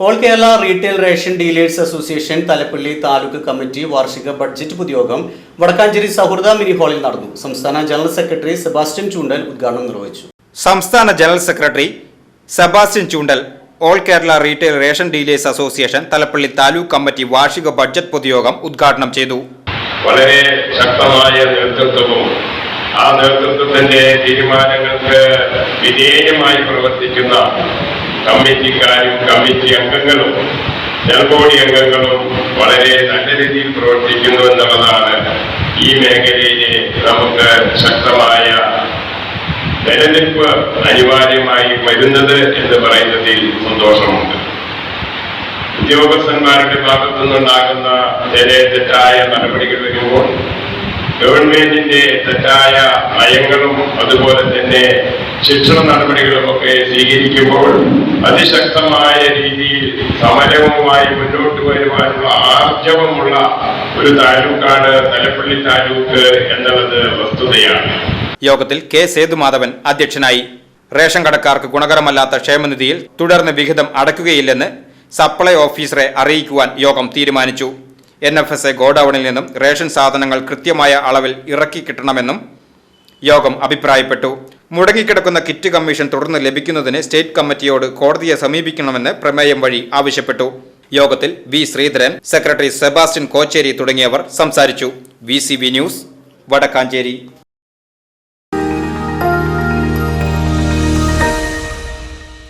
All Kerala retail ration dealers association Thalappilly taluk committee വാർഷിക budget പൊതുയോഗം വടക്കാഞ്ചേരി സൗഹൃദ mini ഹാളിൽ നടന്നു. സംസ്ഥാന ജനറൽ സെക്രട്ടറി സെബാസ്റ്റ്യൻ ചൂണ്ടൽ ഉദ്ഘാടനം നിർവഹിച്ചു. സംസ്ഥാന general secretary Sebastian Choondal all Kerala retail ration dealers association Thalappilly taluk committee വാർഷിക ബഡ്ജറ്റ് പൊതുയോഗം ഉദ്ഘാടനം ചെയ്തു. വളരെ ശക്തമായ നേതൃത്വവും ആ നേതൃത്വത്തിന്റെ തീരുമാനങ്ങൾക്ക് വിധേയമായി പ്രവർത്തിക്കുന്ന കമ്മിറ്റിക്കാരും കമ്മിറ്റി അംഗങ്ങളും ജനകോടി അംഗങ്ങളും വളരെ നല്ല രീതിയിൽ പ്രവർത്തിക്കുന്നു എന്നുള്ളതാണ് ഈ മേഖലയിലെ നമുക്ക് ശക്തമായ നിലനിൽപ്പ് അനിവാര്യമായി വരുന്നത് എന്ന് പറയുന്നതിൽ സന്തോഷമുണ്ട്. ഉദ്യോഗസ്ഥന്മാരുടെ ഭാഗത്തു നിന്നുണ്ടാകുന്ന ചില തെറ്റായ നടപടികൾ വരുമ്പോൾ ഗവൺമെന്റിന്റെ തെറ്റായ നയങ്ങളും അതുപോലെ തന്നെ ശിക്ഷണ നടപടികളും ഒക്കെ സ്വീകരിക്കുമ്പോൾ അതിശക്തമായ രീതിയിൽ സമരവുമായി മുന്നോട്ട് വരുവാനുള്ള ആർജവമുള്ള ഒരു താലൂക്കാണ് തലപ്പള്ളി താലൂക്ക് എന്നുള്ളത് വസ്തുതയാണ്. യോഗത്തിൽ കെ സേതുമാധവൻ അധ്യക്ഷനായി. റേഷൻ കടക്കാർക്ക് ഗുണകരമല്ലാത്ത ക്ഷേമനിധിയിൽ തുടർന്ന് വിഹിതം അടക്കുകയില്ലെന്ന് സപ്ലൈ ഓഫീസറെ അറിയിക്കുവാൻ യോഗം തീരുമാനിച്ചു. എൻ എഫ് എസ് എ ഗോഡൌണിൽ നിന്നും റേഷൻ സാധനങ്ങൾ കൃത്യമായ അളവിൽ ഇറക്കി കിട്ടണമെന്നും യോഗം അഭിപ്രായപ്പെട്ടു. മുടങ്ങിക്കിടക്കുന്ന കിറ്റ് കമ്മീഷൻ തുടർന്ന് ലഭിക്കുന്നതിന് സ്റ്റേറ്റ് കമ്മിറ്റിയോട് കോടതിയെ സമീപിക്കണമെന്ന് പ്രമേയം വഴി ആവശ്യപ്പെട്ടു. യോഗത്തിൽ V Sreedharan secretary Sebastian Kochery തുടങ്ങിയവർ സംസാരിച്ചു. V news Vadakkanchery.